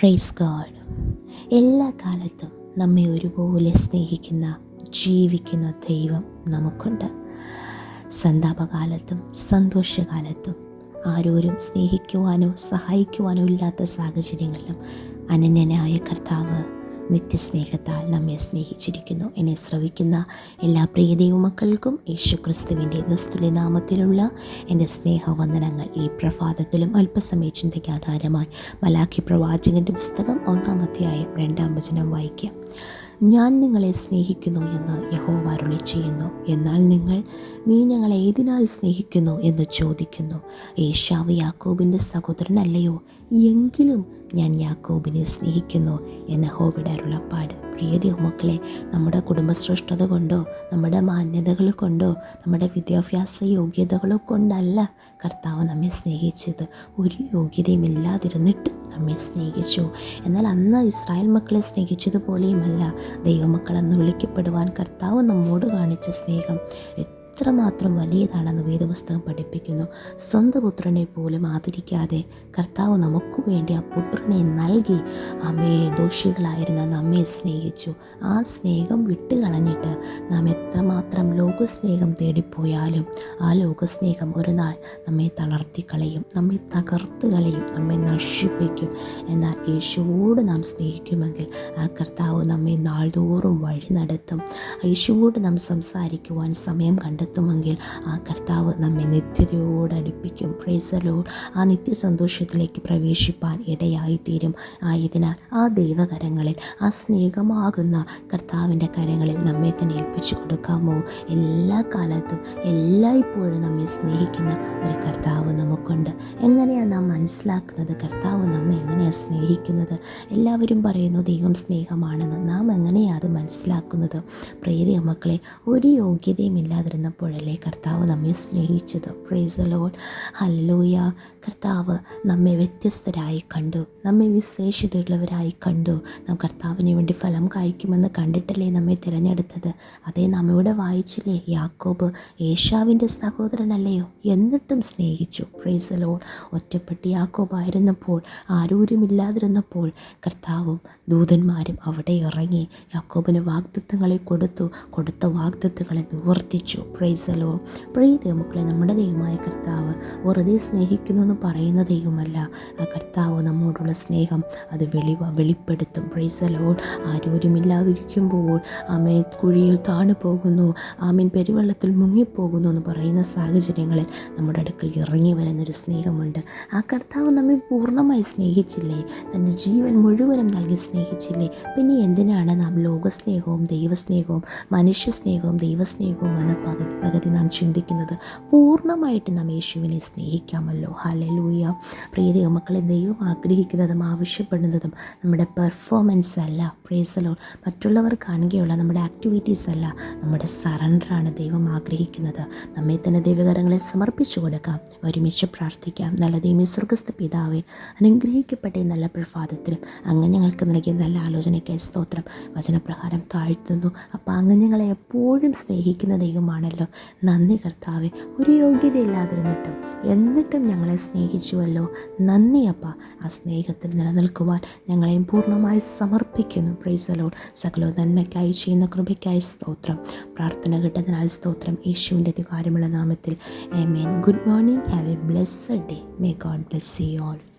Praise God എല്ലാ കാലത്തും നമ്മെ ഒരുപോലെ സ്നേഹിക്കുന്ന ജീവിക്കുന്ന ദൈവം നമുക്കുണ്ട്. സന്താപകാലത്തും സന്തോഷകാലത്തും ആരോരും സ്നേഹിക്കുവാനോ സഹായിക്കുവാനോ ഇല്ലാത്ത സാഹചര്യങ്ങളിലും അനന്യനായ കർത്താവ് നിത്യസ്നേഹത്താൽ നമ്മെ സ്നേഹിച്ചിരിക്കുന്നു. എന്നെ ശ്രവിക്കുന്ന എല്ലാ പ്രിയ ദൈവമക്കൾക്കും യേശു ക്രിസ്തുവിന്റെ നാമത്തിലുള്ള എന്റെ സ്നേഹവന്ദനങ്ങൾ ഈ പ്രഭാതത്തിലും അല്പസമയ ചിന്തയ്ക്ക് ആധാരമായി. മലാഖി പ്രവാചകന്റെ പുസ്തകം ഒന്നാം അധ്യായം രണ്ടാം വചനം വായിക്കാം. ഞാൻ നിങ്ങളെ സ്നേഹിക്കുന്നു എന്ന് യഹോവ അരുളി ചെയ്യുന്നു. എന്നാൽ നിങ്ങൾ നീ ഞങ്ങളെ ഏതിനാൽ സ്നേഹിക്കുന്നു എന്ന് ചോദിക്കുന്നു. ഏഷാവ് യാക്കോബിന്റെ സഹോദരനല്ലയോ? എങ്കിലും ഞാൻ യാക്കോബിനെ സ്നേഹിക്കുന്നു എന്ന ഹോബിയുടെ അരുളപ്പാട് പ്രിയ മക്കളെ നമ്മുടെ കുടുംബശ്രേഷ്ഠത കൊണ്ടോ നമ്മുടെ മാന്യതകൾ കൊണ്ടോ നമ്മുടെ വിദ്യാഭ്യാസ യോഗ്യതകളോ കൊണ്ടല്ല കർത്താവ് നമ്മെ സ്നേഹിച്ചത്. ഒരു യോഗ്യതയും ഇല്ലാതിരുന്നിട്ടും നമ്മെ സ്നേഹിച്ചു. എന്നാൽ അന്ന് ഇസ്രായേൽ മക്കളെ സ്നേഹിച്ചതുപോലെയുമല്ല ദൈവമക്കളെന്ന് വിളിക്കപ്പെടുവാൻ കർത്താവ് നമ്മോട് കാണിച്ച സ്നേഹം. എത്രമാത്രം വലിയതാണെന്ന് വേദപുസ്തകം പഠിപ്പിക്കുന്നു. സ്വന്തം പുത്രനെ പോലും ആദരിക്കാതെ കർത്താവ് നമുക്ക് വേണ്ടി ആ പുത്രനെ നൽകി അമ്മയെ ദോഷികളായിരുന്ന നമ്മെ സ്നേഹിച്ചു. ആ സ്നേഹം വിട്ടുകളഞ്ഞിട്ട് നാം എത്രമാത്രം ലോകസ്നേഹം തേടിപ്പോയാലും ആ ലോകസ്നേഹം ഒരു നാൾ നമ്മെ തളർത്തി കളയും നമ്മെ തകർത്ത് കളയും നമ്മെ നശിപ്പിക്കും. എന്നാൽ യേശുവോട് നാം സ്നേഹിക്കുമെങ്കിൽ ആ കർത്താവ് നമ്മെ നാൾതോറും വഴി നടത്തും. യേശുവോട് നാം സംസാരിക്കുവാൻ സമയം കണ്ടെത്തും. നടത്തുമെങ്കിൽ ആ കർത്താവ് നമ്മെ നിത്യതയോട് അടുപ്പിക്കും. ഫ്രീസലോട് ആ നിത്യസന്തോഷത്തിലേക്ക് പ്രവേശിപ്പാൻ ഇടയായിത്തീരും. ആയതിനാൽ ആ ദൈവകരങ്ങളിൽ ആ സ്നേഹമാകുന്ന കർത്താവിന്റെ കരങ്ങളിൽ നമ്മെ തന്നെ ഏൽപ്പിച്ചു കൊടുക്കാമോ? എല്ലാ കാലത്തും എല്ലായ്പ്പോഴും നമ്മെ സ്നേഹിക്കുന്ന ഒരു കർത്താവ് നമുക്കുണ്ട്. എങ്ങനെയാണ് നാം മനസ്സിലാക്കുന്നത്? കർത്താവ് നമ്മെ എങ്ങനെയാണ് സ്നേഹിക്കുന്നത്? എല്ലാവരും പറയുന്നു ദൈവം സ്നേഹമാണെന്ന്. നാം എങ്ങനെയാണ് അത് മനസ്സിലാക്കുന്നത്? പ്രീതി മക്കളെ ഒരു യോഗ്യതയും ഇല്ലാതിരുന്നപ്പോൾ ആയപ്പോഴല്ലേ കർത്താവ് നമ്മെ സ്നേഹിച്ചത്? ഫ്രേസ് ലോഡ് ഹല്ലൂയ കർത്താവ് നമ്മെ വ്യത്യസ്തരായി കണ്ടു. നമ്മെ വിശേഷതയുള്ളവരായി കണ്ടു. നാം കർത്താവിന് വേണ്ടി ഫലം കായ്ക്കുമെന്ന് കണ്ടിട്ടല്ലേ നമ്മെ തിരഞ്ഞെടുത്തത്? അതേ നമ്മിവിടെ വായിച്ചില്ലേ യാക്കോബ് ഏഷാവിന്റെ സഹോദരനല്ലയോ? എന്നിട്ടും സ്നേഹിച്ചു. ഫ്രേസ് ഒറ്റപ്പെട്ടി ഒറ്റപ്പെട്ട് യാക്കോബായിരുന്നപ്പോൾ ആരൂരുമില്ലാതിരുന്നപ്പോൾ കർത്താവും ദൂതന്മാരും അവിടെ ഇറങ്ങി യാക്കോബിന് വാഗ്ദത്വങ്ങളെ കൊടുത്തു. കൊടുത്ത വാഗ്ദത്വങ്ങളെ നിവർത്തിച്ചു. പ്രൈസലോ പ്രിയ ദൈവമക്കളെ നമ്മുടെ ദൈവമായ കർത്താവ് വെറുതെ സ്നേഹിക്കുന്നു എന്ന് പറയുന്ന ദൈവമല്ല. ആ കർത്താവ് നമ്മോടുള്ള സ്നേഹം അത് വെളി വെളിപ്പെടുത്തും. പ്രൈസലോ ആരോരുമില്ലാതിരിക്കുമ്പോൾ ആമേ കുഴിയിൽ താണു പോകുന്നു. ആമീൻ. പെരുവെള്ളത്തിൽ മുങ്ങിപ്പോകുന്നു എന്ന് പറയുന്ന സാഹചര്യങ്ങളിൽ നമ്മുടെ അടുക്കൽ ഇറങ്ങി വരുന്നൊരു സ്നേഹമുണ്ട്. ആ കർത്താവ് നമ്മെ പൂർണമായി സ്നേഹിച്ചില്ലേ? തന്റെ ജീവൻ മുഴുവനും നൽകി സ്നേഹിച്ചില്ലേ? പിന്നെ എന്തിനാണ് നാം ലോകസ്നേഹവും ദൈവസ്നേഹവും മനുഷ്യ സ്നേഹവും ദൈവസ്നേഹവും എന്ന് പകുതി പകുതി നാം ചിന്തിക്കുന്നത് പൂർണമായിട്ട് നാം യേശുവിനെ സ്നേഹിക്കാമല്ലോ. ഹലലൂയ പ്രീതി മക്കളെ ദൈവം ആഗ്രഹിക്കുന്നതും ആവശ്യപ്പെടുന്നതും നമ്മുടെ പെർഫോമൻസ് അല്ല. പ്രേസലോ മറ്റുള്ളവർ കാണുകയുള്ള നമ്മുടെ ആക്ടിവിറ്റീസ് അല്ല. നമ്മുടെ സറണ്ടറാണ് ദൈവം ആഗ്രഹിക്കുന്നത്. നമ്മെ തന്നെ ദൈവകരങ്ങളിൽ സമർപ്പിച്ചു കൊടുക്കാം. ഒരുമിച്ച് പ്രാർത്ഥിക്കാം. നല്ല ദൈവം സ്വർഗസ്ഥ പിതാവെ അനുഗ്രഹിക്കപ്പെട്ട നല്ല പ്രഭാതത്തിലും. അങ്ങ് ഞങ്ങൾക്ക് നൽകിയ നല്ല ആലോചനയ്ക്കായി സ്തോത്രം. വചനപ്രകാരം താഴ്ത്തുന്നു. അപ്പം അങ്ങ് ഞങ്ങളെ എപ്പോഴും സ്നേഹിക്കുന്ന ദൈവമാണല്ലോ നന്ദി കർത്താവെ ഒരു യോഗ്യതയില്ലാതിരുന്നിട്ടും എന്നിട്ടും ഞങ്ങളെ സ്നേഹിച്ചുവല്ലോ. നന്ദി അപ്പ ആ സ്നേഹത്തിൽ നിലനിൽക്കുവാൻ ഞങ്ങളെയും പൂർണമായി സമർപ്പിക്കുന്നു. പ്രൈസലോൾ സകലോ നന്മയ്ക്കായി ചെയ്യുന്ന കൃപയ്ക്കായി സ്തോത്രം. പ്രാർത്ഥന കിട്ടുന്നതിനാൽ സ്തോത്രം. യേശുവിന്റെ അധികാരമുള്ള നാമത്തിൽ. Amen good morning have a blessed day may God bless you all